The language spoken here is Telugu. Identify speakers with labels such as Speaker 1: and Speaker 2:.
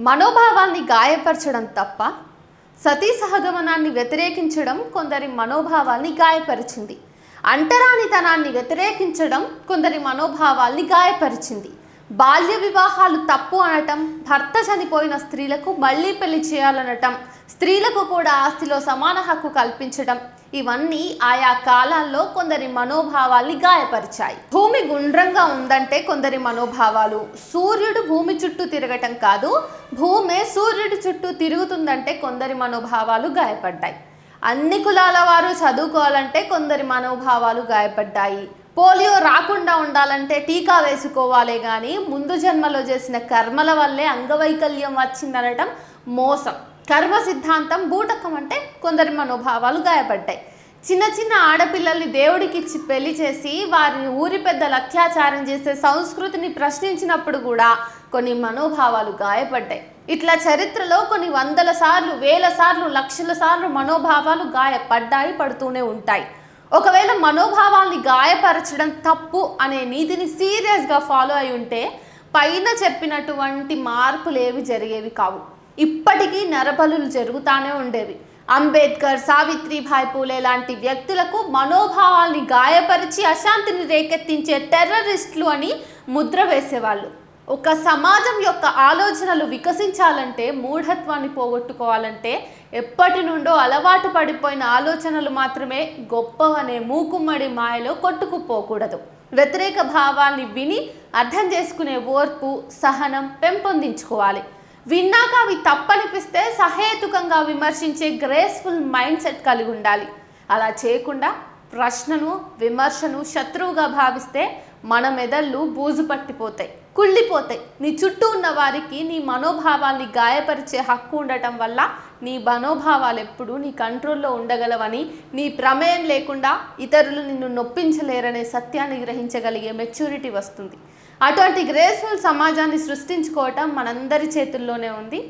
Speaker 1: మనోభావాల్ని గాయపరచడం తప్ప సతీ సహగమనాన్ని వ్యతిరేకించడం కొందరి మనోభావాల్ని గాయపరిచింది. అంటరానితనాన్ని వ్యతిరేకించడం కొందరి మనోభావాల్ని గాయపరిచింది. బాల్య వివాహాలు తప్పు అనటం భర్త చనిపోయిన స్త్రీలకు మళ్ళీ పెళ్ళి చేయాలనటం స్త్రీలకు కూడా ఆస్తిలో సమాన హక్కు కల్పించడం ఇవన్నీ ఆయా కాలాల్లో కొందరి మనోభావాల్ని గాయపరిచాయి. భూమి గుండ్రంగా ఉందంటే కొందరి మనోభావాలు. సూర్యుడు భూమి చుట్టూ తిరగటం కాదు భూమే సూర్యుడి చుట్టూ తిరుగుతుందంటే కొందరి మనోభావాలు గాయపడ్డాయి. అన్ని కులాల వారు చదువుకోవాలంటే కొందరి మనోభావాలు గాయపడ్డాయి. పోలియో రాకుండా ఉండాలంటే టీకా వేసుకోవాలే కానీ ముందు జన్మలో చేసిన కర్మల వల్లే అంగవైకల్యం వచ్చిందనటం మోసం. కర్మ సిద్ధాంతం బూటకం అంటే కొందరి మనోభావాలు గాయపడ్డాయి. చిన్న చిన్న ఆడపిల్లల్ని దేవుడికి ఇచ్చి పెళ్ళి చేసి వారిని ఊరి పెద్దలు అత్యాచారం చేసే సంస్కృతిని ప్రశ్నించినప్పుడు కూడా కొన్ని మనోభావాలు గాయపడ్డాయి. ఇట్లా చరిత్రలో కొన్ని వందల సార్లు వేల సార్లు లక్షల సార్లు మనోభావాలు గాయపడ్డాయి పడుతూనే ఉంటాయి. ఒకవేళ మనోభావాల్ని గాయపరచడం తప్పు అనే నీతిని సీరియస్గా ఫాలో అయి ఉంటే పైన చెప్పినటువంటి మార్పులు ఏవి జరిగేవి కావు. ఇప్పటికీ నరబలులు జరుగుతానే ఉండేవి. అంబేద్కర్ సావిత్రిభాయ్ పూలే లాంటి వ్యక్తులకు మనోభావాల్ని గాయపరిచి అశాంతిని రేకెత్తించే టెర్రరిస్టులు అని ముద్ర వేసేవాళ్ళు. ఒక సమాజం యొక్క ఆలోచనలు వికసించాలంటే మూఢత్వాన్ని పోగొట్టుకోవాలంటే ఎప్పటి నుండో అలవాటు పడిపోయిన ఆలోచనలు మాత్రమే గొప్పవనే మూకుమ్మడి మాయలో కొట్టుకుపోకూడదు. వ్యతిరేక భావాల్ని విని అర్థం చేసుకునే ఓర్పు సహనం పెంపొందించుకోవాలి. విన్నాక అవి తప్పనిపిస్తే సహేతుకంగా విమర్శించే గ్రేస్ఫుల్ మైండ్ సెట్ కలిగి ఉండాలి అలా చేయకుండా ప్రశ్నను విమర్శను శత్రువుగా భావిస్తే మన మెదళ్ళు బూజు పట్టిపోతాయి కుళ్ళిపోతాయి. నీ చుట్టూ ఉన్న వారికి నీ మనోభావాల్ని గాయపరిచే హక్కు ఉండటం వల్ల నీ మనోభావాలు ఎప్పుడూ నీ కంట్రోల్లో ఉండగలవని నీ ప్రమేయం లేకుండా ఇతరులు నిన్ను నొప్పించలేరనే సత్యాన్ని గ్రహించగలిగే మెచ్యూరిటీ వస్తుంది. అటువంటి గ్రేస్ఫుల్ సమాజాన్ని సృష్టించుకోవటం మనందరి చేతుల్లోనే ఉంది.